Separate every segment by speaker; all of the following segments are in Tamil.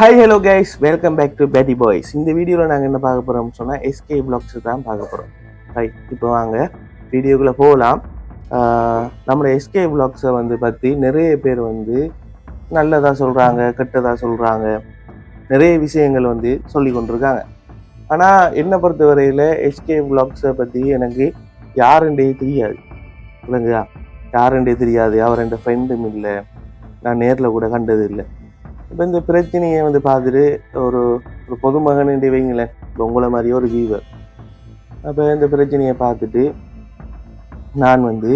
Speaker 1: Hi hello guys welcome back to பேட்டி பாய்ஸ் இந்த வீடியோவில் நாங்கள் என்ன பார்க்க போகிறோம்னு சொன்னால் எஸ்கே பிளாக்ஸ் தான் பார்க்க போகிறோம் ரைட் இப்போ வாங்க வீடியோக்குள்ளே போகலாம் நம்மளோட எஸ்கே பிளாக்ஸை வந்து பற்றி நிறைய பேர் வந்து நல்லதாக சொல்கிறாங்க கெட்டதாக சொல்கிறாங்க நிறைய விஷயங்கள் வந்து சொல்லி கொண்டிருக்காங்க. ஆனால் என்னை பொறுத்தவரையில் எஸ்கே பிளாக்ஸை பற்றி எனக்கு யாருண்டே தெரியாது. இல்லைங்களா யாருண்டே தெரியாது. அவர் என் ஃப்ரெண்டும் இல்லை. நான் நேரில் கூட கண்டது இல்லை இப்போ இந்த பிரச்சனையை வந்து பார்த்துட்டு ஒரு ஒரு பொதுமகன் வைங்களேன் இப்போ உங்களை மாதிரியே ஒரு வீவர் அப்போ இந்த பிரச்சனையை பார்த்துட்டு நான் வந்து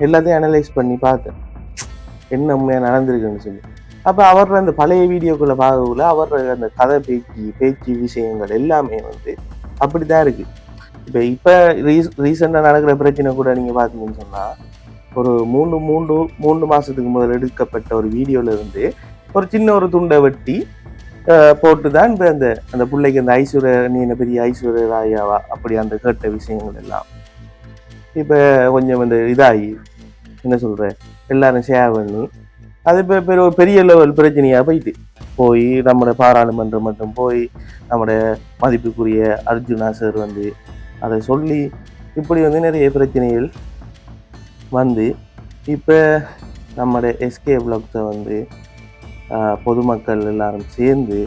Speaker 1: எல்லாத்தையும் அனலைஸ் பண்ணி பார்த்தேன். என்ன உண்மையாக நடந்திருக்குன்னு சொல்லி. அப்போ அவர் அந்த பழைய வீடியோக்குள்ளே பார்க்கக்குள்ள அவரோட அந்த கதை பேச்சு பேச்சு விஷயங்கள் எல்லாமே வந்து அப்படி தான் இருக்குது இப்போ இப்போ ரீஸ் ரீசெண்டாக நடக்கிற பிரச்சனை கூட நீங்கள் பார்த்தீங்கன்னு சொன்னால் ஒரு மூணு மூன்று மூன்று மாதத்துக்கு முதல் எடுக்கப்பட்ட ஒரு வீடியோல இருந்து ஒரு சின்ன ஒரு துண்டை வெட்டி போட்டு தான் இப்போ அந்த அந்த பிள்ளைக்கு அந்த ஐஸ்வர்ய நீ என்ன பெரிய ஐஸ்வர்ய ராயாவா? அப்படி அந்த கேட்ட விஷயங்கள் எல்லாம். இப்போ கொஞ்சம் இந்த இதாகி என்ன சொல்கிற எல்லாரும் ஷேர் பண்ணி அது இப்போ பெரிய ஒரு பெரிய லெவல் பிரச்சனையாக போயிட்டு. போய் நம்மளோட பாராளுமன்றம் மட்டும் போய் நம்மளோட மதிப்புக்குரிய அர்ஜுனா சார் வந்து அதை சொல்லி இப்படி வந்து நிறைய பிரச்சனைகள் வந்து இப்போ நம்முடைய எஸ்கே பிளாக்ஸை வந்து பொதுமக்கள் எல்லாரும் சேர்ந்து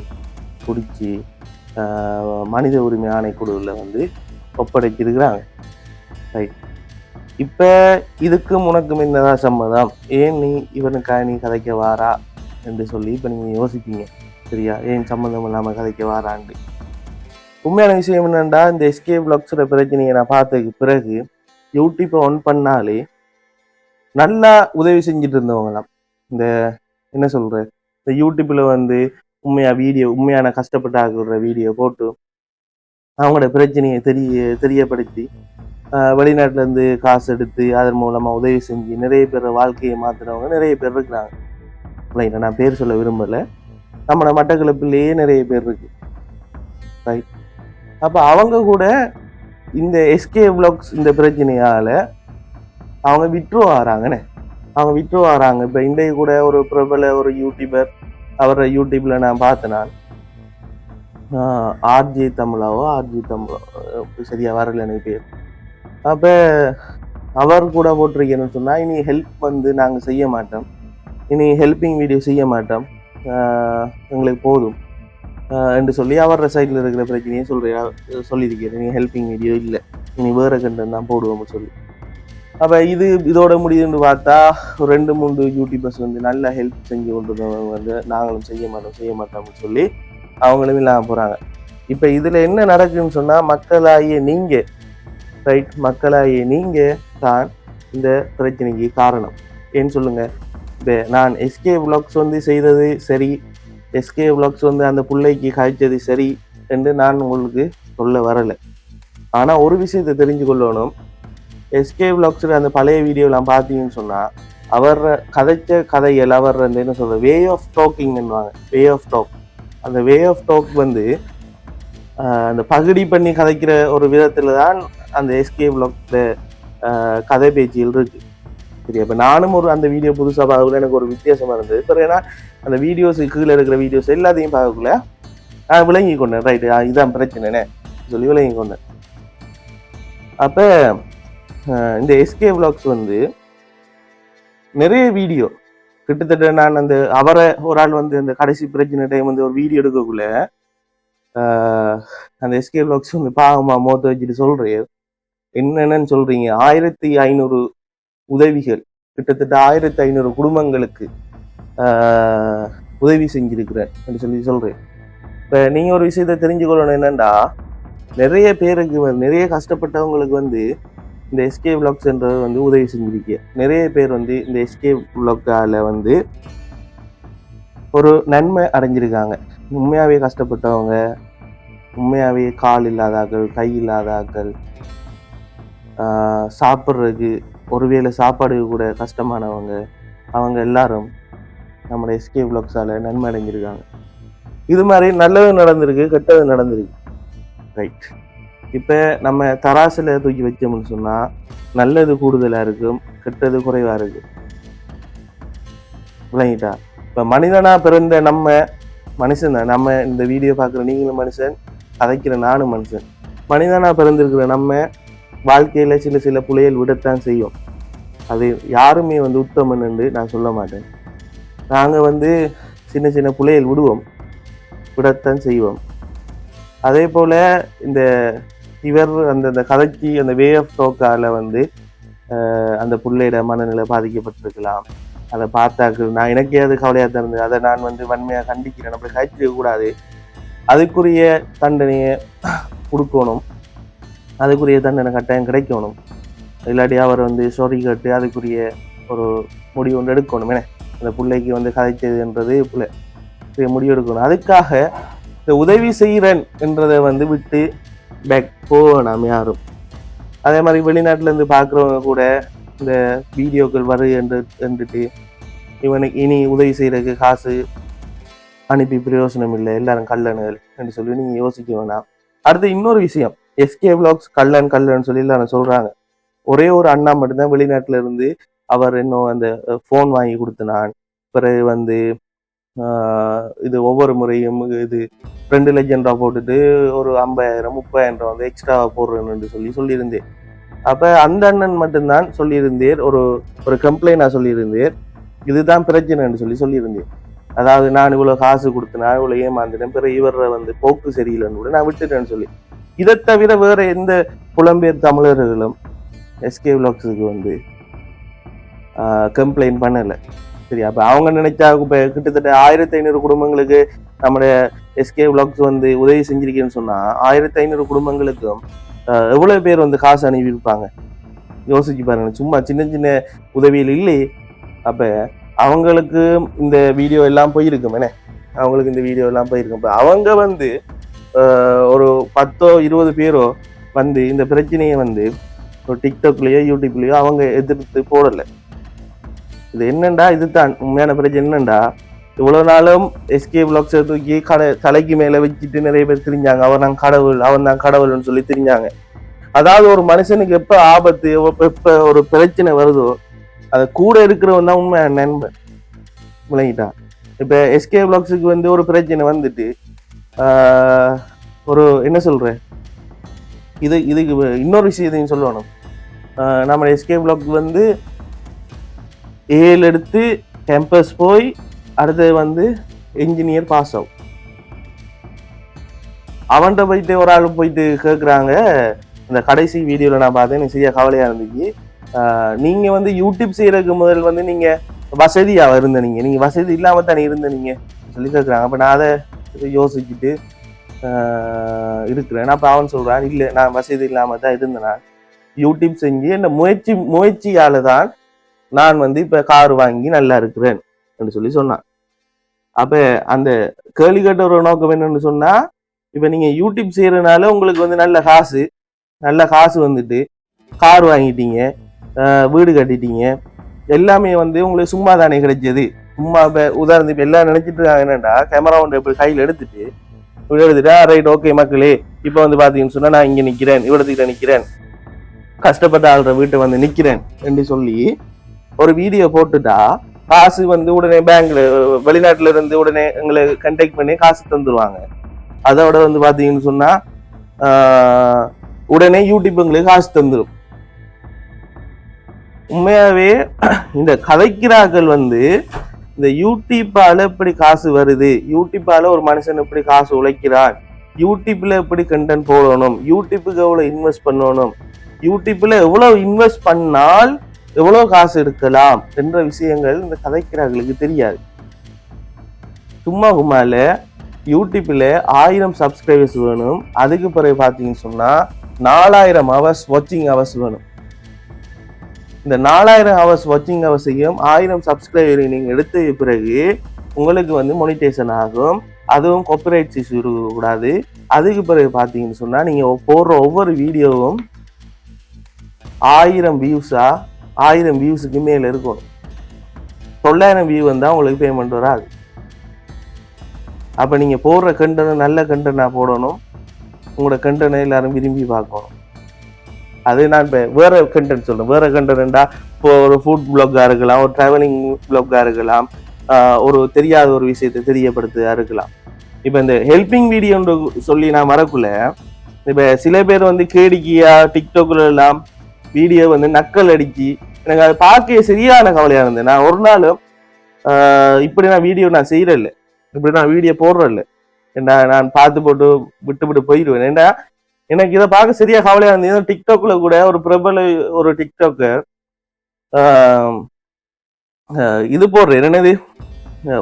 Speaker 1: பிடிச்சி மனித உரிமை ஆணைக்குழுவில் வந்து ஒப்படைச்சிருக்கிறாங்க. ரைட் இப்போ இதுக்கும் உனக்கும் என்னதான் சம்மதம் ஏன் நீ இவனுக்காக நீ கதைக்க வாரா? என்று சொல்லி இப்போ நீங்கள் யோசிப்பீங்க. சரியா? ஏன் சம்மந்தம் இல்லாமல் கதைக்க வாரான்ட்டு. உண்மையான விஷயம் என்னென்னா இந்த எஸ்கே பிளாக்ஸோட பிரச்சனையை நான் பார்த்ததுக்கு பிறகு யூடியூப்பை ஒன் பண்ணாலே நல்லா உதவி செஞ்சுட்டு இருந்தவங்களாம் இந்த என்ன சொல்ற இந்த யூடியூப்ல வந்து உண்மையா வீடியோ உண்மையான கஷ்டப்பட்டு ஆகுற வீடியோ போட்டு அவங்களோட பிரச்சனையை தெரிய தெரியப்படுத்தி ஆஹ் வெளிநாட்டுல இருந்து காசு எடுத்து அதன் மூலமா உதவி செஞ்சு நிறைய பேர் வாழ்க்கையை மாத்துறவங்க நிறைய பேர் இருக்கிறாங்க. ரைட் நான் பேர் சொல்ல விரும்பலை. நம்மளோட மட்டக்களப்பிலேயே நிறைய பேர் இருக்கு. ரைட் அப்போ அவங்க கூட இந்த எஸ்கே பிளாக்ஸ் இந்த பிரச்சனையால அவங்க விட்ரோ ஆறாங்கண்ணே அவங்க விட்ரோ ஆறாங்க இப்போ இன்றைய கூட ஒரு பிரபல ஒரு யூடியூபர் அவரை யூடியூப்ல நான் பார்த்தேன் நான். ஆர்ஜி தமிழாவோ ஆர்ஜி தமிழோ சரியா வரல எனக்கு பேர். அப்போ அவர் கூட போட்டிருக்கேன்னு சொன்னால் இனி ஹெல்ப் வந்து நாங்கள் செய்ய மாட்டோம். இனி ஹெல்பிங் வீடியோ செய்ய மாட்டோம். எங்களுக்கு போதும். என்று சொல்லி அவரோட சைடில் இருக்கிற பிரச்சனையை சொல்றியா சொல்லியிருக்கிறேன் நீ ஹெல்பிங் வீடியோ இல்லை. இனி வேறு கண்டன் தான் போடுவோம்னு சொல்லி. அப்போ இது இதோட முடியுதுன்னு பார்த்தா ஒரு ரெண்டு மூணு யூடியூபர்ஸ் வந்து நல்ல ஹெல்ப் செஞ்சு கொண்டு வந்தவங்க வந்து நாங்களும் செய்ய மாட்டோம் செய்ய மாட்டோம்னு சொல்லி அவங்களும் இல்லாமல் போகிறாங்க இப்போ இதில் என்ன நடக்குதுன்னு சொன்னால் மக்களாகிய நீங்கள் ரைட் மக்களாகிய நீங்கள் தான் இந்த பிரச்சனைக்கு காரணம். ஏன்னு சொல்லுங்கள் இப்போ நான் எஸ்கே விளாக்ஸ் வந்து செய்தது சரி எஸ்கே விளாக்ஸ் வந்து அந்த பிள்ளைக்கு காய்ச்சது சரி என்று நான் உங்களுக்கு சொல்ல வரலை. ஆனால் ஒரு விஷயத்தை தெரிஞ்சு கொள்ளணும் எஸ்கே விளாக்ஸில் அந்த பழைய வீடியோலாம் பார்த்தீங்கன்னு சொன்னால் அவர் கதைச்ச கதைகள் அவர் வந்து என்ன சொல்ற வே ஆஃப் டாக்கிங்னுவாங்க வே ஆஃப் டாக் அந்த வே ஆஃப் டாக் வந்து அந்த பகுடி பண்ணி கதைக்கிற ஒரு விதத்தில் தான் அந்த எஸ்கே விளாக்ஸில் கதை பேச்சியில் இருக்கு. சரி அப்போ நானும் ஒரு அந்த வீடியோ புதுசாக பார்க்கல எனக்கு ஒரு வித்தியாசமாக இருந்தது. பிறகு ஏன்னா அந்த வீடியோஸ் கீழே இருக்கிற வீடியோஸ் எல்லாத்தையும் பார்க்கக்குள்ள நான் விளங்கி கொண்டேன். ரைட்டு இதுதான் பிரச்சனைனே சொல்லி விளங்கி கொண்டேன். அப்போ இந்த எஸ்கே விளாக்ஸ் வந்து நிறைய வீடியோ கிட்டத்தட்ட நான் அந்த அவரை ஒரு ஆள் வந்து அந்த கடைசி பிரச்சனை டைம் வந்து ஒரு வீடியோ எடுக்கக்குள்ள அந்த எஸ்கே விளாக்ஸ் வந்து பாவமா மோத்த வச்சுட்டு சொல்கிறேன் என்னென்னு சொல்கிறீங்க ஆயிரத்தி ஐநூறு உதவிகள். கிட்டத்தட்ட ஆயிரத்தி ஐநூறு குடும்பங்களுக்கு உதவி செஞ்சிருக்கிறேன் என்று சொல்லி சொல்கிறேன் இப்போ நீங்கள் ஒரு விஷயத்த தெரிஞ்சுக்கொள்ளணும் என்னென்னா நிறைய பேருக்கு நிறைய கஷ்டப்பட்டவங்களுக்கு வந்து இந்த எஸ்கே விளாக்ஸ்ன்றது வந்து உதவி செஞ்சிருக்கு. நிறைய பேர் வந்து இந்த எஸ்கே விளாக்கால வந்து ஒரு நன்மை அடைஞ்சிருக்காங்க. உண்மையாகவே கஷ்டப்பட்டவங்க உண்மையாகவே கால் இல்லாதாக்கள் கை இல்லாதாக்கள் சாப்பிட்றதுக்கு ஒருவேளை சாப்பாடு கூட கஷ்டமானவங்க அவங்க எல்லாரும் நம்மளோட எஸ்கே பிளாக்ஸால் நன்மை அடைஞ்சிருக்காங்க. இது மாதிரி நல்லது நடந்திருக்கு கெட்டது நடந்திருக்கு. ரைட் இப்போ நம்ம தராசில் தூக்கி வச்சோம்னு சொன்னால் நல்லது கூடுதலாக இருக்கும் கெட்டது குறைவாக இருக்கும் விளங்கிட்டா இப்போ மனிதனாக பிறந்த நம்ம மனுஷன் தான். நம்ம இந்த வீடியோ பார்க்குற நீங்களும் மனுஷன் அதைக்கிற நானும் மனுஷன். மனிதனாக பிறந்திருக்கிற நம்ம வாழ்க்கையில் சில சில புலையல் விடத்தான் செய்யும். அது யாருமே வந்து உத்தமன் என்று நான் சொல்ல மாட்டேன். நாங்கள் வந்து சின்ன சின்ன புலையல் விடுவோம். விடத்தான் செய்வோம். அதே போல் இந்த இவர் அந்த அந்த கதைக்கு அந்த வே ஆஃப் டோக்கால வந்து அந்த புள்ளையோட மனநிலை பாதிக்கப்பட்டிருக்கலாம். அதை பார்த்தாக்கு நான் எனக்கே அது கவலையாக தான் இருந்தது. அதை நான் வந்து வன்மையாக கண்டிக்கிறேன். அப்படி கழிச்சிக்க கூடாது. அதுக்குரிய தண்டனையை கொடுக்கணும். அதுக்குரிய தண்டனை கட்டாயம் கிடைக்கணும். இல்லாட்டி அவர் வந்து சொறி கேட்டு அதுக்குரிய ஒரு முடிவு ஒன்று எடுக்கணும். என்ன? அந்த பிள்ளைக்கு வந்து கதைச்சதுன்றது பிள்ளை. முடிவு எடுக்கணும் அதுக்காக இந்த உதவி செய்கிறேன் என்றதை வந்து விட்டு பேக் போகணும் யாரும். அதே மாதிரி வெளிநாட்டிலேருந்து பார்க்குறவங்க கூட இந்த வீடியோக்கள் வரு என்று என்றுட்டு இவனுக்கு இனி உதவி செய்யறதுக்கு காசு அனுப்பி பிரயோசனம் இல்லை எல்லாரும் கல்லணுகள் என்று சொல்லி நீங்க யோசிக்க வேணாம். அடுத்து இன்னொரு விஷயம் எஸ்கே vlogs கல்லன் கல்லன் சொல்லி எல்லாரும் சொல்றாங்க. ஒரே ஒரு அண்ணா மட்டும்தான் வெளிநாட்டுல இருந்து அவர் இன்னும் அந்த ஃபோன் வாங்கி கொடுத்தனான். பிறகு வந்து இது ஒவ்வொரு முறையும் இது ரெண்டு லட்சம் ரூபா போட்டுட்டு ஒரு ஐம்பதாயிரம் முப்பதாயிரம் ரூபா வந்து எக்ஸ்ட்ராவாக போடுறேன்னு சொல்லி சொல்லியிருந்தேன். அப்போ அந்த அண்ணன் மட்டும்தான் சொல்லியிருந்தேர் ஒரு ஒரு கம்ப்ளைண்டாக சொல்லியிருந்தேர் இதுதான் பிரச்சனைன்னு சொல்லி சொல்லியிருந்தேன். அதாவது நான் இவ்வளோ காசு கொடுத்தேன் இவ்வளோ ஏமாந்துட்டேன் பிறகு இவரை வந்து போக்கு சரியில்லைன்னு கூட நான் விட்டுட்டேன்னு சொல்லி. இதை தவிர வேற எந்த புலம்பெயர் தமிழர்களும் எஸ்கே விளாக்ஸுக்கு வந்து கம்ப்ளைண்ட் பண்ணலை. சரி அப்போ அவங்க நினைச்சா இப்போ கிட்டத்தட்ட ஆயிரத்தி ஐநூறு குடும்பங்களுக்கு நம்முடைய எஸ்கே விளாக்ஸ் வந்து உதவி செஞ்சிருக்கேன்னு சொன்னால் ஆயிரத்தி ஐநூறு குடும்பங்களுக்கும் எவ்வளோ பேர் வந்து காசு அனுப்பியிருப்பாங்க? யோசிச்சு பாருங்க சும்மா சின்ன சின்ன உதவியில் இல்லை அப்போ அவங்களுக்கு இந்த வீடியோ எல்லாம் போயிருக்கும் என்ன? அவங்களுக்கு இந்த வீடியோ எல்லாம் போயிருக்கும். இப்போ அவங்க வந்து ஒரு பத்தோ இருபது பேரோ வந்து இந்த பிரச்சனையை வந்து ஒரு டிக்டாக்லயோ யூடியூப்லேயோ அவங்க எதிர்த்து போடலை. இது என்னண்டா? இதுதான். உண்மையான பிரச்சனை என்னண்டா? இவ்வளவு நாளும் எஸ்கே பிளாக்ஸை தூக்கி கடை தலைக்கு மேல வச்சுட்டு நிறைய பேர் திரிஞ்சாங்க. அவர் தான் கடவுள் அவன் தான் கடவுள்னு சொல்லி திரிஞ்சாங்க. அதாவது ஒரு மனுஷனுக்கு எப்ப ஆபத்து எப்ப ஒரு பிரச்சனை வருதோ அதை கூட இருக்கிறவன் தான் உண்மை நண்பன். விளங்கிட்டா? இப்ப எஸ்கே பிளாக்ஸுக்கு வந்து ஒரு பிரச்சனை வந்துட்டு ஒரு என்ன சொல்றேன் இது இதுக்கு இன்னொரு விஷயத்தையும் சொல்லணும். நம்ம எஸ்கே பிளாக் வந்து ஏழு எடுத்து கேம்பஸ் போய் அடுத்தது வந்து இன்ஜினியர் பாஸ் ஆகும் அவன்கிட்ட போயிட்டு ஒரு ஆள் போயிட்டு கேட்குறாங்க இந்த கடைசி வீடியோவில் நான் பார்த்தேன். எனக்கு சரியா கவலையாக இருந்துச்சு. நீங்கள் வந்து யூடியூப் செய்யறதுக்கு முதல் வந்து நீங்கள் வசதியாக இருந்த நீங்கள் நீங்கள் வசதி இல்லாமல் தானே இருந்த நீங்கள் சொல்லி கேட்குறாங்க அப்போ நான் அதை யோசிச்சுட்டு இருக்கிறேன். நான் அவன் சொல்கிறேன் இல்லை நான் வசதி இல்லாமல் தான் இருந்தேன். நான் யூடியூப் செஞ்சு இந்த முயற்சி முயற்சியால் தான் நான் வந்து இப்ப கார் வாங்கி நல்லா இருக்கிறேன் என்று சொல்லி சொன்னான். அப்ப அந்த கேள்வி கேட்ட ஒரு நோக்கம் என்னன்னு சொன்னா இப்ப நீங்க யூடியூப் செய்யறதுனால உங்களுக்கு வந்து நல்ல காசு நல்ல காசு வந்துட்டு கார் வாங்கிட்டீங்க வீடு கட்டிட்டீங்க எல்லாமே வந்து உங்களுக்கு சும்மா தானே கிடைச்சது. சும்மா இப்ப உதாரணத்துக்கு இப்ப எல்லாம் நினைச்சிட்டு இருக்காங்க என்னடா கேமரா ஒன்று இப்படி கையில் எடுத்துட்டு இப்படி எடுத்துட்டா ரைட் ஓகே மக்களே இப்போ வந்து பாத்தீங்கன்னு சொன்னா நான் இங்க நிக்கிறேன் இவ்வளோத்துக்கிட்ட நிக்கிறேன். கஷ்டப்பட்ட ஆள்ற வீட்டை வந்து நிக்கிறேன் என்று சொல்லி ஒரு வீடியோ போட்டுட்டா காசு வந்து உடனே பேங்க்ல வெளிநாட்டுல இருந்து உடனே எங்களை கண்டெக்ட் பண்ணி காசு தந்துருவாங்க. அதோட வந்து பாத்தீங்கன்னு சொன்னா ஆஹ், உடனே யூடியூப் எங்களுக்கு காசு தந்துடும் உண்மையாவே இந்த கதைக்கிறார்கள் வந்து இந்த யூடியூப்பால எப்படி காசு வருது யூடியூப்பால ஒரு மனுஷன் எப்படி காசு உழைக்கிறான் யூடியூப்ல எப்படி கண்டென்ட் போடணும் யூடியூப்புக்கு எவ்வளவு இன்வெஸ்ட் பண்ணணும் யூடியூப்ல எவ்வளவு இன்வெஸ்ட் பண்ணால் எவ்வளோ காசு எடுக்கலாம் என்ற விஷயங்கள் இந்த கதைக்கிறார்களுக்கு தெரியாது. சும்மா கும்மால யூடியூப்பில் ஆயிரம் சப்ஸ்கிரைபர்ஸ் வேணும். அதுக்கு பிறகு பார்த்தீங்கன்னு சொன்னால் நாலாயிரம் ஹவர்ஸ் வாட்சிங் ஹவர்ஸ் வேணும். இந்த நாலாயிரம் ஹவர்ஸ் வாட்சிங் ஹவர்ஸையும் ஆயிரம் சப்ஸ்கிரைபரை நீங்கள் எடுத்த பிறகு உங்களுக்கு வந்து மொனிடேஷன் ஆகும். அதுவும் காப்பிரைட்ஸ் இஷ்யூ இருக்கக்கூடாது. அதுக்கு பிறகு பார்த்தீங்கன்னு சொன்னால் நீங்கள் போடுற ஒவ்வொரு வீடியோவும் ஆயிரம் வியூஸாக ஆயிரம் வியூஸுக்கு மேலே இருக்கணும். தொள்ளாயிரம் வியூ வந்தால் உங்களுக்கு பேமெண்ட் வராது. அப்போ நீங்கள் போடுற கண்டனம் நல்ல கண்டனாக போடணும். உங்களோட கண்டனை எல்லாரும் விரும்பி பார்க்கணும். அது நான் இப்போ வேற கண்டென்ட் சொல்கிறேன் வேறு கண்டென்ட்டா இப்போ ஒரு ஃபுட் பிளாக்காக இருக்கலாம் ஒரு ட்ராவலிங் பிளாக்காக இருக்கலாம் ஒரு தெரியாத ஒரு விஷயத்தை தெரியப்படுத்துதா இருக்கலாம். இப்போ இந்த ஹெல்பிங் வீடியோன்ற சொல்லி நான் வரக்குள்ள இப்போ சில பேர் வந்து கேடிக்கியா டிக்டாக்ல எல்லாம் வீடியோ வந்து நக்கல் அடிச்சு எனக்கு அதை பார்க்க சரியான கவலையாக இருந்தது. நான் ஒரு நாளும் இப்படி நான் வீடியோ நான் செய்யறதில்ல. இப்படி நான் வீடியோ போடுறதில்ல. ஏன்னா நான் பார்த்து போட்டு விட்டு விட்டு போயிடுவேன் ஏன்னா எனக்கு இதை பார்க்க சரியா கவலையா இருந்தது. டிக்டாக்ல கூட ஒரு பிரபல ஒரு டிக்டாக்கர் இது போடுறேன். என்னது?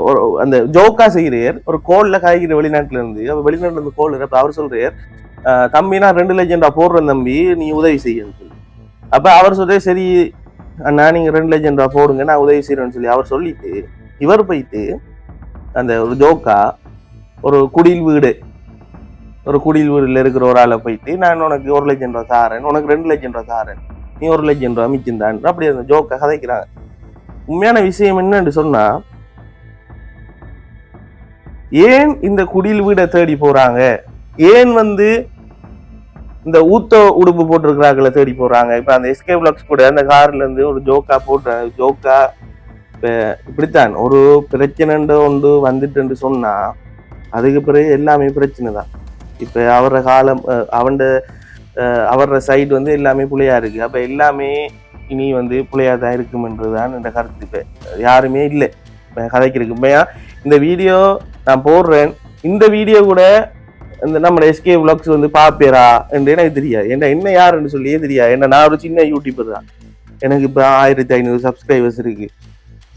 Speaker 1: ஒரு அந்த ஜோக்கா செய்கிறார் ஒரு கோல்ல காய்கறி வெளிநாட்டுல இருந்து அவர் வெளிநாட்டுல இருந்து கோல் அப்ப அவர் சொல்றார் தம்பி நான் ரெண்டு லட்சம் ரூபா போடுறேன் தம்பி. நீ உதவி செய்யன்னு சொல்லி. அப்போ அவர் சொல்லி சரி அண்ணா நீங்க ரெண்டு லட்சம் ரூபா போடுங்க நான் உதவி செய்யறேன்னு சொல்லி அவர் சொல்லிட்டு இவர் போயிட்டு அந்த ஒரு ஜோக்கா ஒரு குடில் வீடு ஒரு குடில் வீடுல இருக்கிற ஒரு ஆளை போயிட்டு நான் உனக்கு ஒரு லட்சம் ரூபா தாரேன் உனக்கு ரெண்டு லட்சம் ரூபா தாரேன் நீ ஒரு லட்சம் ரூபா மிச்சம் அப்படி அந்த ஜோக்கா கதைக்கிறாங்க. உண்மையான விஷயம் என்னன்னு சொன்னா ஏன் இந்த குடில் வீடை தேடி போறாங்க? ஏன் வந்து இந்த ஊத்த உடுப்பு போட்டிருக்கிறாங்கள தேடி போறாங்க. இப்ப அந்த எஸ்கே பிளாக்ஸ் கூட அந்த கார்ல இருந்து ஒரு ஜோக்கா போட்டு ஜோக்கா இப்படித்தான். ஒரு பிரச்சனைன்ற ஒன்று வந்துட்டுன்னு சொன்னா அதுக்கு பிறகு எல்லாமே பிரச்சனை தான் இப்ப அவர காலம் அஹ், அவன்ட அவர சைடு வந்து எல்லாமே புள்ளையா இருக்கு. அப்ப எல்லாமே இனி வந்து புள்ளையா தான் இருக்குமென்றதுதான் இந்த கருத்து. இப்ப யாருமே இல்லை. கதைக்கிறதுக்கு உண்மையா இந்த வீடியோ நான் போடுறேன். இந்த வீடியோ கூட இந்த நம்ம எஸ்கே vlogs வந்து பாப்பேரா என்று எனக்கு தெரியாது. என்ன என்ன யாருன்னு சொல்லியே தெரியாது? என்ன நான் ஒரு சின்ன யூடியூபர் தான். எனக்கு இப்போ ஆயிரத்தி ஐநூறு சப்ஸ்கிரைபர்ஸ் இருக்கு.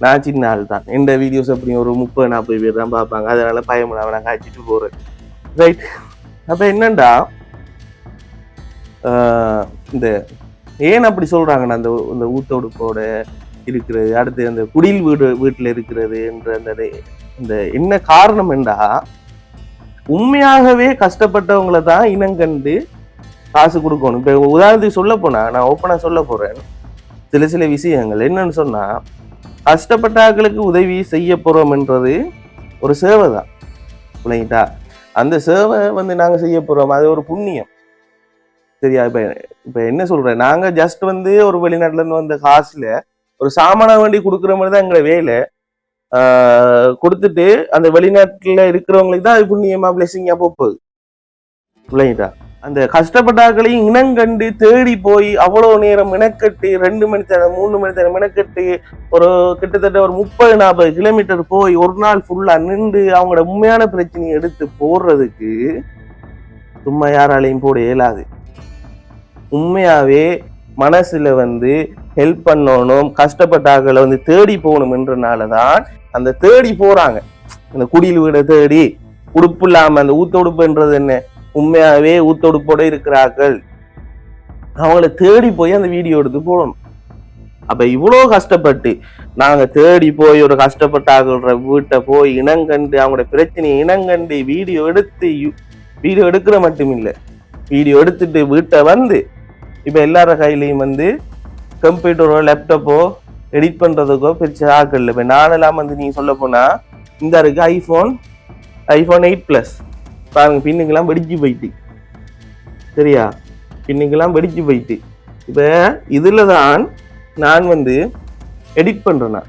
Speaker 1: நான் சின்ன ஆள் தான். எந்த வீடியோஸ் அப்படி ஒரு முப்பது நாற்பது பேர் தான் பார்ப்பாங்க. அதனால பயமில்லாம நான் காய்ச்சிட்டு போறேன். ரைட் அப்போ என்னண்டா? இந்த ஏன் அப்படி சொல்கிறாங்கண்ணா அந்த இந்த ஊத்தொடுப்போட இருக்கிறது? அடுத்து அந்த குடில் வீடு வீட்டில் இருக்கிறது என்ற அந்த இந்த என்ன காரணம் என்றா உண்மையாகவே கஷ்டப்பட்டவங்கள தான் இனங்கண்டு காசு கொடுக்கணும். இப்போ உதாரணத்துக்கு சொல்ல போனால் நான் ஓப்பனாக சொல்ல போகிறேன் சில சில விஷயங்கள். என்னன்னு சொன்னால் கஷ்டப்பட்டவர்களுக்கு உதவி செய்ய போகிறோம்ன்றது ஒரு சேவை தான். இல்லைங்களா அந்த சேவை வந்து நாங்கள் செய்ய போகிறோம் அது ஒரு புண்ணியம். சரியா? இப்போ இப்போ என்ன சொல்கிறேன் நாங்கள் ஜஸ்ட் வந்து ஒரு வெளிநாட்டிலேருந்து வந்த காசில் ஒரு சாமான வேண்டி கொடுக்குற மாதிரி தான் எங்களை வேலை. கொடுத்துட்டு அந்த வெளிநாட்டில் இருக்கிறவங்களுக்கு தான் அது புண்ணியமா பிளெஸிங்கா போகுது இல்லைங்களா அந்த கஷ்டப்பட்டாக்களையும் இனங்கண்டு தேடி போய் அவ்வளோ நேரம் மெனக்கட்டு ரெண்டு மணி நேரம் மூணு மணி நேரம் மெனக்கட்டு ஒரு கிட்டத்தட்ட ஒரு முப்பது நாற்பது கிலோமீட்டர் போய் ஒரு நாள் ஃபுல்லாக நின்று அவங்களோட உண்மையான பிரச்சனையை எடுத்து போடுறதுக்கு சும்மா யாராலையும் போட இயலாது. உண்மையாகவே மனசுல வந்து ஹெல்ப் பண்ணணும் கஷ்டப்பட்டாக்களை வந்து தேடி போகணும்ன்றனால தான் அந்த தேடி போறாங்க. அந்த குடியில் வீடை தேடி உடுப்பு இல்லாமல் அந்த ஊத்தொடுப்புன்றது என்ன? உண்மையாகவே ஊத்தொடுப்போட இருக்கிறார்கள். அவங்கள தேடி போய் அந்த வீடியோ எடுத்து போடணும். அப்போ இவ்வளோ கஷ்டப்பட்டு நாங்கள் தேடி போய் ஒரு கஷ்டப்பட்டாகிற வீட்டை போய் இனங்கண்டு அவங்களோட பிரச்சனையை இனங்கண்டு வீடியோ எடுத்து வீடியோ எடுக்கிற மட்டும் இல்லை. வீடியோ எடுத்துட்டு வீட்டை வந்து இப்போ எல்லார கையிலையும் வந்து கம்ப்யூட்டரோ லேப்டாப்போ எடிட் பண்ணுறதுக்கோ பெருசாக ஆக்கள் இல்லை. இப்போ நானெல்லாம் வந்து நீங்கள் சொல்ல போனால் இந்த இருக்கு ஐஃபோன் ஐஃபோன் எயிட் ப்ளஸ் பாருங்க பின்னுக்கெல்லாம் வெடிச்சு போயிட்டு. சரியா? பின்னுக்கெல்லாம் வெடிச்சு போயிட்டு. இப்போ இதில் தான் நான் வந்து எடிட் பண்ணுறேன்னா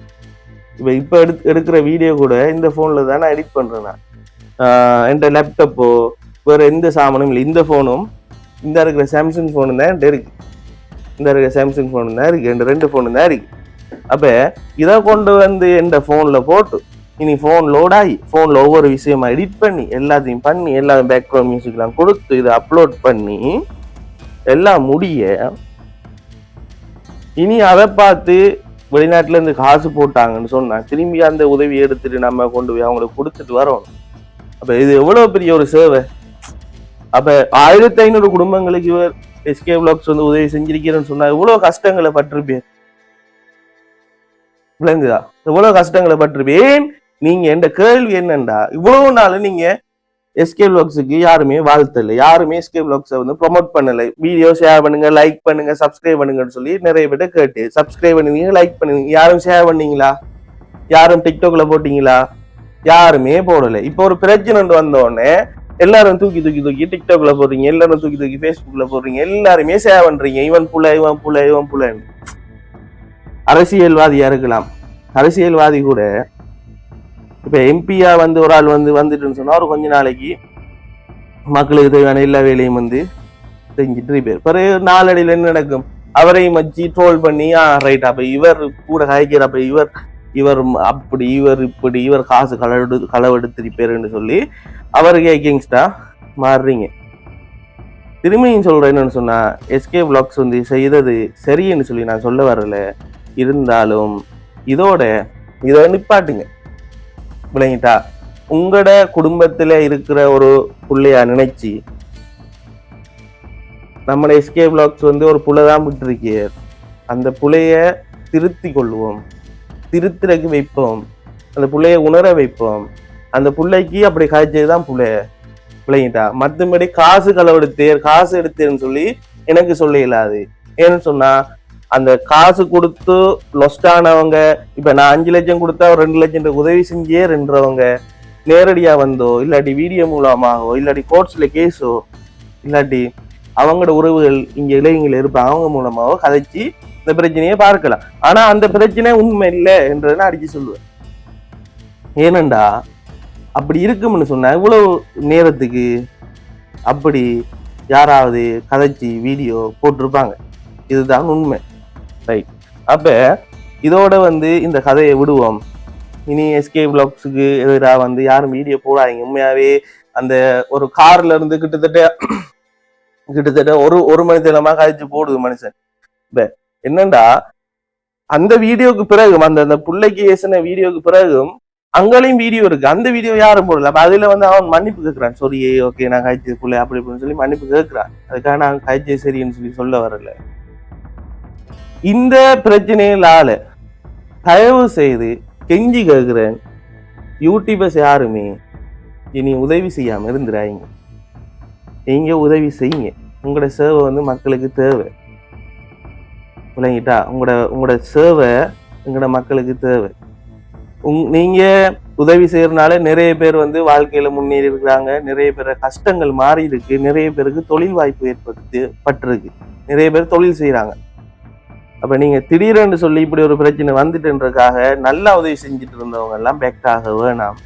Speaker 1: இப்போ இப்போ எடு எடுக்கிற வீடியோ கூட இந்த ஃபோனில் தான் நான் எடிட் பண்ணுறேன்னா நான் என்கிட்ட லேப்டாப்போ வேற எந்த சாமானும் இல்லை. இந்த ஃபோனும் இந்த இருக்கிற சாம்சங் ஃபோனு தான் இருக்கு. இந்த இருக்கிற சாம்சங் ஃபோனு தான் இருக்கு ரெண்டு ரெண்டு ஃபோனு தான் இருக்கு. அப்போ இதை கொண்டு வந்து எந்த ஃபோனில் போட்டு இனி ஃபோன் லோட் ஆகி ஃபோனில் ஒவ்வொரு விஷயமா எடிட் பண்ணி எல்லாத்தையும் பண்ணி எல்லா பேக்ரவுண்ட் மியூசிக்லாம் கொடுத்து இதை அப்லோட் பண்ணி எல்லாம் முடிய இனி அதை பார்த்து வெளிநாட்டிலேருந்து காசு போட்டாங்கன்னு சொன்னால் திரும்பி அந்த உதவி எடுத்துட்டு நம்ம கொண்டு போய் அவங்களுக்கு கொடுத்துட்டு வரோம் அப்போ இது எவ்வளோ பெரிய ஒரு சேவை? அப்ப ஆயிரத்தி ஐநூறு குடும்பங்களுக்கு இவர் எஸ்கே பிளாக்ஸ் வந்து உதவி செஞ்சிருக்கிறேன்னு சொன்னா இவ்வளவு கஷ்டங்களை பட்டிருப்பேன் விளங்குதா? இவ்வளவு கஷ்டங்களை பட்டிருப்பேன் நீங்க எந்த கேள்வி என்னண்டா? இவ்வளவு நாள் நீங்க எஸ்கே பிளாக்ஸுக்கு யாருமே வாழ்த்தல யாருமே எஸ்கே பிளாக்ஸை வந்து ப்ரொமோட் பண்ணல. வீடியோ ஷேர் பண்ணுங்க லைக் பண்ணுங்க சப்ஸ்கிரைப் பண்ணுங்கன்னு சொல்லி நிறைய பேர்ட்ட கேட்டு சப்ஸ்கிரைப் பண்ணுவீங்க லைக் பண்ணுவீங்க. யாரும் ஷேர் பண்ணீங்களா? யாரும் டிக்டாக்ல போட்டீங்களா? யாருமே போடல. இப்போ ஒரு பிரச்சனை வந்த உடனே எல்லாரும் தூக்கி தூக்கி தூக்கி டிக்டாக்ல போடுறீங்க எல்லாரும் தூக்கி தூக்கி ஃபேஸ்புக்ல போடுறீங்க எல்லாருமே ஷேர் பண்றீங்க. இவன் புல இவன் புல இவன் புல அரசியல்வாதியா இருக்கலாம். அரசியல்வாதி கூட இப்போ எம்பியா வந்து ஒரு ஆள் வந்து வந்துட்டுன்னு சொன்னா ஒரு கொஞ்ச நாளைக்கு மக்களுக்கு தேவையான எல்லா வேலையும் வந்து செஞ்சுட்டு இருப்பார் பிறகு நாளடியில் என்ன நடக்கும்? அவரையும் வச்சு ட்ரோல் பண்ணி ஆ ரைட் அப்ப இவர் கூட காய்க்கிற அப்ப இவர் இவர் அப்படி இவர் இப்படி இவர் காசு களவெடு களவெடுத்திருப்பாருன்னு சொல்லி அவருக்கு எகேங்ஸ்டா மாறுறீங்க. திரும்பியும் சொல்கிறேன் என்னன்னு சொன்னால் எஸ்கே பிளாக்ஸ் வந்து செய்தது சரின்னு சொல்லி நான் சொல்ல வரல. இருந்தாலும் இதோட இதை நிப்பாட்டுங்க. விளங்கிட்டா உங்களோட குடும்பத்தில் இருக்கிற ஒரு பிள்ளையா நினைச்சு நம்மளை எஸ்கே பிளாக்ஸ் வந்து ஒரு புலை தான் விட்டுருக்கிய அந்த புலையை திருத்தி கொள்வோம் திருத்துறக்கு வைப்போம். அந்த பிள்ளைய உணர வைப்போம். அந்த பிள்ளைக்கு அப்படி காய்ச்சது தான் பிள்ளைய பிள்ளைங்கிட்டா மற்றபடி காசு களவெடுத்தேர் காசு எடுத்தேன்னு சொல்லி எனக்கு சொல்ல இயலாது. ஏன்னு சொன்னா அந்த காசு கொடுத்து லொஸ்ட் ஆனவங்க இப்ப நான் அஞ்சு லட்சம் கொடுத்தா ஒரு ரெண்டு லட்சம் உதவி செஞ்சே ரெண்டுறவங்க நேரடியா வந்தோ இல்லாட்டி வீடியோ மூலமாகவோ இல்லாட்டி கோர்ட்ஸ்ல கேஸோ இல்லாட்டி அவங்களோட உறவுகள் இங்க இளைஞர்கள் இருப்பாங்க அவங்க மூலமாவோ கதைச்சு இந்த பிரச்சனையை பார்க்கலாம். ஆனா அந்த பிரச்சனை உண்மை இல்லை என்றதை நான் அடிச்சு சொல்லுவேன். ஏனண்டா அப்படி இருக்கும்னு சொன்னா இவ்வளவு நேரத்துக்கு அப்படி யாராவது கதைச்சி வீடியோ போட்டிருப்பாங்க. இதுதான் உண்மை. ரைட் அப்ப இதோட வந்து இந்த கதையை விடுவோம். இனி எஸ்கே பிளாக்ஸுக்கு எதிராக வந்து யாரும் வீடியோ போடாதீங்க. உண்மையாவே அந்த ஒரு கார்ல இருந்து கிட்டத்தட்ட கிட்டத்தட்ட ஒரு ஒரு மணி நேரமா கழிச்சு போடுது மனுஷன். இப்போ என்னண்டா? அந்த வீடியோக்கு பிறகும் அந்த அந்த பிள்ளைக்கு ஏசின வீடியோக்கு பிறகும் அங்கேயும் வீடியோ இருக்கு. அந்த வீடியோ யாரும் போடல. அப்ப அதுல வந்து அவன் மன்னிப்பு கேட்கிறான். சாரி ஓகே நான் காய்ச்சது பிள்ளை அப்படி இப்படின்னு சொல்லி மன்னிப்பு கேட்கிறான். அதுக்காக நான் காய்ச்சது சரின்னு சொல்லி சொல்ல வரல. இந்த பிரச்சனைகளால தயவு செய்து கெஞ்சி கேட்கிறேன் யூடியூபர்ஸ் யாருமே இனி உதவி செய்யாம இருந்துடாங்க நீங்க உதவி செய்யுங்க. உங்களோட சேவை வந்து மக்களுக்கு தேவை. விளங்கிட்டா உங்களோட உங்களோட சேவை எங்களோட மக்களுக்கு தேவை. உங் நீங்கள் உதவி செய்கிறனால நிறைய பேர் வந்து வாழ்க்கையில் முன்னேறி இருக்கிறாங்க நிறைய பேர் கஷ்டங்கள் மாறி இருக்கு நிறைய பேருக்கு தொழில் வாய்ப்பு ஏற்படுத்தி பட்டிருக்கு நிறைய பேர் தொழில் செய்கிறாங்க அப்போ நீங்கள் திடீரென்று சொல்லி இப்படி ஒரு பிரச்சனை வந்துட்டுன்றக்காக நல்லா உதவி செஞ்சுட்டு இருந்தவங்க எல்லாம் பெக்காக வேணாம்.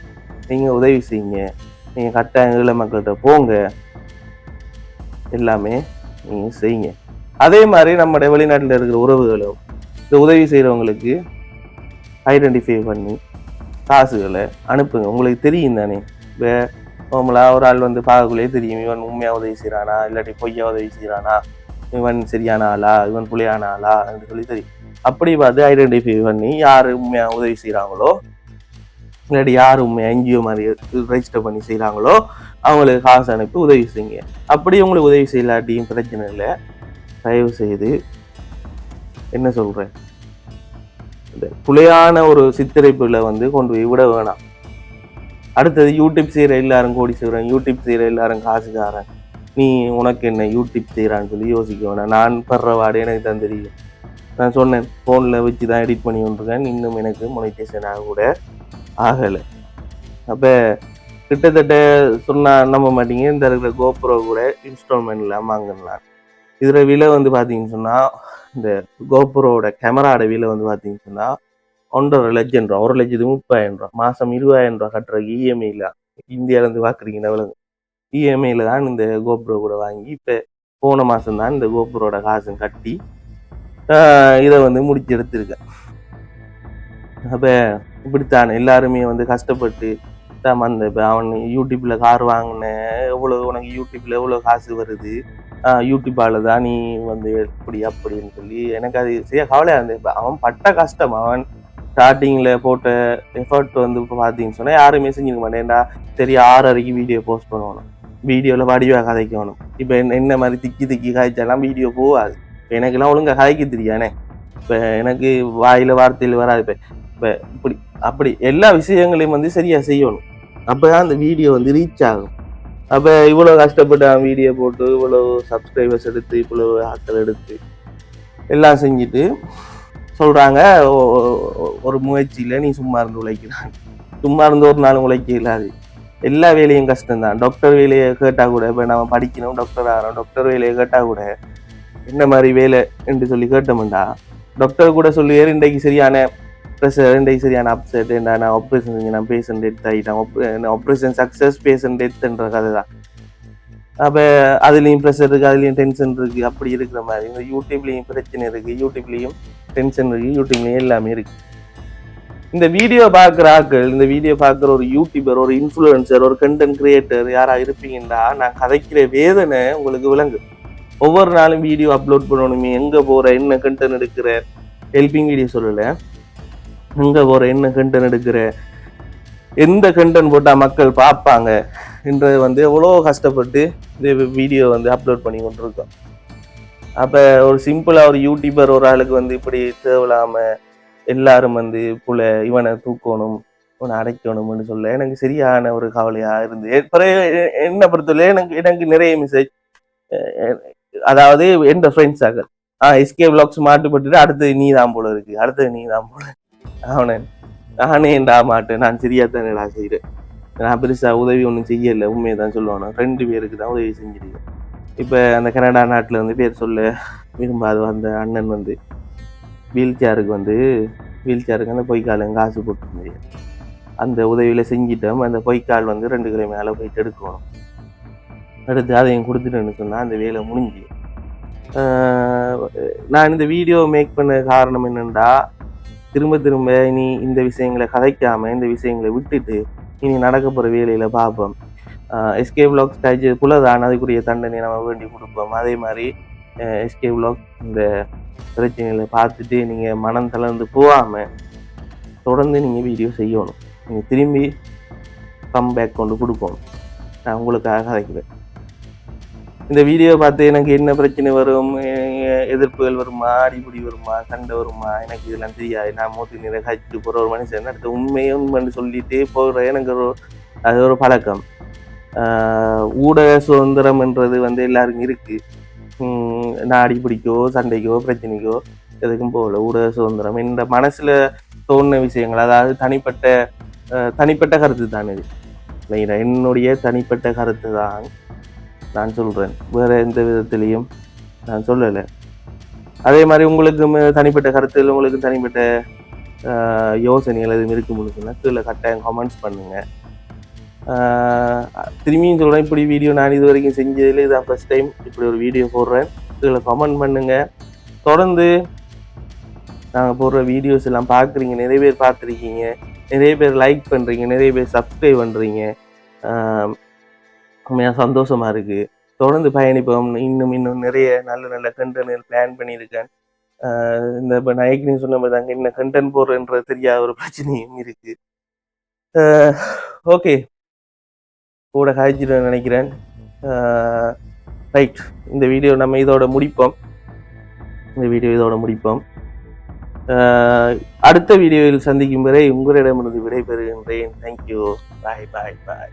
Speaker 1: நீங்கள் உதவி செய்யுங்க. நீங்கள் கட்டாயம் மக்கள்கிட்ட போங்க. எல்லாமே நீங்கள் செய்யுங்க. அதே மாதிரி நம்முடைய வெளிநாட்டில் இருக்கிற உறவுகளும் இந்த உதவி செய்கிறவங்களுக்கு ஐடென்டிஃபை பண்ணி காசுகளை அனுப்புங்க. உங்களுக்கு தெரியும் தானே? இப்போ ஒரு ஆள் வந்து பார்க்கக்குள்ளே தெரியும். இவன் உண்மையாக உதவி செய்கிறானா இல்லாட்டி பொய்யா உதவி செய்கிறானா இவன் சரியான ஆளா? இவன் புலியான ஆளா? அப்படின்னு சொல்லி தெரியும். அப்படி பார்த்து ஐடென்டிஃபை பண்ணி யார் உண்மையாக உதவி செய்கிறாங்களோ இல்லாட்டி யார் உண்மையாக என்ஜிஓ மாதிரி ரெஜிஸ்டர் பண்ணி செய்கிறாங்களோ அவங்களுக்கு காசு அனுப்பி உதவி செய்யுங்க. அப்படி உங்களுக்கு உதவி செய்யலாட்டியும் பிரச்சனை இல்லை. தயவு செய்து என்ன சொல்கிறேன் இந்த புலையான ஒரு சித்தரிப்பில் வந்து கொண்டு போய் விட வேணாம். அடுத்தது யூடியூப் செய்கிற எல்லாரும் கோடி செய்கிறேன் யூடியூப் செய்கிற எல்லாரும் காசுக்காரன். நீ உனக்கு என்ன யூடியூப் செய்கிறான்னு சொல்லி யோசிக்க வேணாம். நான் படுற வாடு எனக்கு தான் தெரியும். நான் சொன்னேன் ஃபோனில் வச்சு தான் எடிட் பண்ணி கொண்டிருக்கேன். இன்னும் எனக்கு மொனிட்டேஷன் ஆக கூட ஆகலை. அப்போ கிட்டத்தட்ட சொன்னால் நம்ப மாட்டீங்க. இந்த இருக்கிற கோப்ரோ கூட இல்லாமல் வாங்கினான் இதில் விலை வந்து பார்த்தீங்கன்னு சொன்னா இந்த கோபுரோட கேமராட விலை வந்து பார்த்தீங்கன்னு சொன்னா ஒன்றரை லட்சம் ரூபா ஒரு லட்சத்து முப்பதாயிரம் ரூபா. மாதம் இருபதாயிரம் ரூபா கட்டுறதுக்கு இஎம்ஐயில் இந்தியால இருந்து வாக்குறீங்க எவ்வளவு இஎம்ஐல தான் இந்த கோபுரம் கூட வாங்கி இப்போ போன மாதம் தான் இந்த கோபுரோட காசும் கட்டி ஆஹ் இதை வந்து முடிச்சு எடுத்திருக்கேன். அப்ப இப்படித்தான் எல்லாருமே வந்து கஷ்டப்பட்டு தான் அந்த இப்போ அவன் யூடியூப்ல கார் வாங்கினேன் எவ்வளோ உனக்கு யூடியூப்ல எவ்வளோ காசு வருது? யூடியூப்பால தான். நீ வந்து எப்படி அப்படின்னு சொல்லி எனக்கு அது சரியா கவலையா இருந்தது. அவன் பட்ட கஷ்டம். அவன் ஸ்டார்டிங்கில் போட்ட எஃபர்ட் வந்து இப்போ பார்த்தீங்கன்னு சொன்னால் யாருமே செஞ்சுக்க மாட்டேன்டா. சரி ஆறு வரைக்கும் வீடியோ போஸ்ட் பண்ணணும் வீடியோவில் வடிவாக கதைக்கணும். இப்போ என்ன என்ன மாதிரி திக்கி திக்கி காய்ச்சாலாம் வீடியோ போகாது. இப்போ எனக்கெல்லாம் ஒழுங்கா கதைக்க தெரியானே இப்போ எனக்கு வாயில் வார்த்தையில் வராது. இப்போ இப்போ இப்படி அப்படி எல்லா விஷயங்களையும் வந்து சரியாக செய்யணும். அப்போ தான் அந்த வீடியோ வந்து ரீச் ஆகும். அப்போ இவ்வளோ கஷ்டப்பட்டு அவன் வீடியோ போட்டு இவ்வளோ சப்ஸ்கிரைபர்ஸ் எடுத்து இவ்வளவு ஆட்கள் எடுத்து எல்லாம் செஞ்சுட்டு சொல்கிறாங்க ஒரு முயற்சியில் நீ சும்மா இருந்து உழைக்கிறான். சும்மா இருந்து ஒரு நாள் உழைக்க இல்லாது. எல்லா வேலையும் கஷ்டம்தான். டாக்டர் வேலையை கேட்டால் கூட இப்போ நம்ம படிக்கணும் டாக்டர் ஆகிறோம் டாக்டர் வேலையை கேட்டால் கூட என்ன மாதிரி வேலை? என்று சொல்லி கேட்டோம்டா. டாக்டர் கூட சொல்லுவார் இன்றைக்கு சரியான ப்ரெஷர் இன்றைக்கு சரியான அப்செட் நான் ஆப்ரேஷன் செஞ்சு நான் பேஷண்ட் டெத் ஆகிட்டேன் ஆப்ரேஷன் சக்ஸஸ் பேஷண்ட் டெத்துன்ற கதை தான் அப்போ அதுலேயும் ப்ரெஷர் இருக்குது அதுலேயும் டென்ஷன் இருக்குது அப்படி இருக்கிற மாதிரி. இந்த யூடியூப்லேயும் பிரச்சனை இருக்குது யூடியூப்லேயும் டென்ஷன் இருக்குது யூடியூப்லேயும் எல்லாமே இருக்குது இந்த வீடியோ பார்க்குற ஆக்கள் இந்த வீடியோ பார்க்குற ஒரு யூடியூபர் ஒரு இன்ஃப்ளூயன்சர் ஒரு கண்டென்ட் கிரியேட்டர் யாராக இருப்பீங்கன்னா நான் கதைக்கிற வேதனை உங்களுக்கு விளங்கு ஒவ்வொரு நாளும் வீடியோ அப்லோட் பண்ணணுமே எங்கே போகிற என்ன கண்டென்ட் எடுக்கிற ஹெல்பிங் வீடியோ சொல்லலை. இங்கே போகிற என்ன கண்டன் எடுக்கிற? எந்த கண்டன் போட்டால் மக்கள் பார்ப்பாங்க? என்றது வந்து எவ்வளோ கஷ்டப்பட்டு இந்த வீடியோ வந்து அப்லோட் பண்ணி கொண்டிருக்கோம். அப்போ ஒரு சிம்பிளாக ஒரு யூடியூபர் ஒரு ஆளுக்கு வந்து இப்படி தேவையில்லாமல் எல்லாரும் வந்து புல இவனை தூக்கணும் இவனை அடைக்கணும்னு சொல்ல எனக்கு சரியான ஒரு கவலையாக இருந்து பிறகு என்னை பொறுத்தவரை எனக்கு எனக்கு நிறைய மெசேஜ் அதாவது எந்த ஃப்ரெண்ட்ஸ் ஆ எஸ்கே பிளாக்ஸ் மாட்டுப்பட்டுட்டு அடுத்தது நீ தான் போல இருக்கு அடுத்தது நீ தான் போல அவனை நானே ஏன்டா மாட்டேன் நான் சரியா தானேடா செய்கிறேன் நான் பெருசாக உதவி ஒன்றும் செய்யலை உண்மையை தான் சொல்லுவானு? ரெண்டு பேருக்கு தான் உதவி செஞ்சிருக்கேன் இப்போ அந்த கனடா நாட்டில் வந்து பேர் சொல்ல விரும்பாத அந்த அண்ணன் வந்து வீல் சேருக்கு வந்து வீல் சேருக்கு அந்த பொய்க்காலம் காசு போட்டு அந்த உதவியில் செஞ்சிட்டோம். அந்த பொய்க்கால் வந்து ரெண்டு கிலோ மேலே போயிட்டு எடுக்கணும். எடுத்து அதையும் கொடுத்துட்டேன்னு சொன்னால் அந்த வேலை முடிஞ்சு. நான் இந்த வீடியோ மேக் பண்ண காரணம் என்னென்னா திரும்ப திரும்ப இனி இந்த விஷயங்களை கதைக்காம இந்த விஷயங்களை விட்டுட்டு இனி நடக்க போகிற வேலையில் பார்ப்போம். எஸ்கே பிளாக் ஸ்டாச்சு புலதான் அதுக்குரிய தண்டனை நம்ம வேண்டி கொடுப்போம். அதே மாதிரி எஸ்கே பிளாக் இந்த பிரச்சனைகளை பார்த்துட்டு நீங்கள் மனம் தளர்ந்து போகாமல் தொடர்ந்து நீங்கள் வீடியோ செய்யணும். நீங்கள் திரும்பி கம்பேக் கொண்டு கொடுக்கணும். நான் உங்களுக்காக கதைக்கிறேன். இந்த வீடியோ பார்த்து எனக்கு என்ன பிரச்சனை வரும்? எதிர்ப்புகள் வருமா? அடிப்படி வருமா? சண்டை வருமா? எனக்கு இதெல்லாம் தெரியாது. நான் மூத்து நிறைய கழிச்சு போகிற ஒரு மனுஷன். அடுத்த உண்மையை உண்மைன்னு சொல்லிட்டு போகிற எனக்கு ஒரு அது ஒரு பழக்கம். ஊடக சுதந்திரம்ன்றது வந்து எல்லாருக்கும் இருக்குது நான் அடிப்பிடிக்கோ சண்டைக்கோ பிரச்சனைக்கோ எதுக்கும் போகல. ஊடக சுதந்திரம். இந்த மனசில் தோணுன விஷயங்கள் அதாவது தனிப்பட்ட தனிப்பட்ட கருத்து தான் இது. என்னுடைய தனிப்பட்ட கருத்து தான். நான் சொல்கிறேன் வேறு எந்த விதத்திலையும் நான் சொல்லலை. அதே மாதிரி உங்களுக்கு ம- தனிப்பட்ட கருத்துகள் உங்களுக்கு தனிப்பட்ட யோசனைகள் எதுவும் இருக்கும் சொன்னா கீழே கட்டாயம் கமெண்ட்ஸ் பண்ணுங்கள் திரும்பியும் சொல்கிறேன் இப்படி வீடியோ நான் இது வரைக்கும் செஞ்சதில் இதான் ஃபர்ஸ்ட் டைம் இப்படி ஒரு வீடியோ போடுறேன். கீழே கமெண்ட் பண்ணுங்கள் தொடர்ந்து நாங்கள் போடுற வீடியோஸ் எல்லாம் பார்க்குறீங்க நிறைய பேர் பார்த்துருக்கீங்க. நிறைய பேர் லைக் பண்ணுறீங்க நிறைய பேர் சப்ஸ்கிரைப் பண்ணுறீங்க உண்மையாக சந்தோஷமாக இருக்குது தொடர்ந்து பயணிப்போம். இன்னும் இன்னும் நிறைய நல்ல நல்ல கண்டென்ட் பிளான் பண்ணியிருக்கேன். இந்த இப்போ நான் சொன்ன மாதிரி தாங்க என்ன கண்டென்ட் போடுறேன்ற தெரியாத ஒரு பிரச்சனையும் இருக்குது ஓகே கூட காய்ச்சிட்டு நினைக்கிறேன். ரைட் இந்த வீடியோ நம்ம இதோட முடிப்போம். இந்த வீடியோ இதோட முடிப்போம். அடுத்த வீடியோவில் சந்திக்கும் வரை உங்களிடமிருந்து விடைபெறுகின்றேன். தேங்க்யூ பாய் பாய் பாய்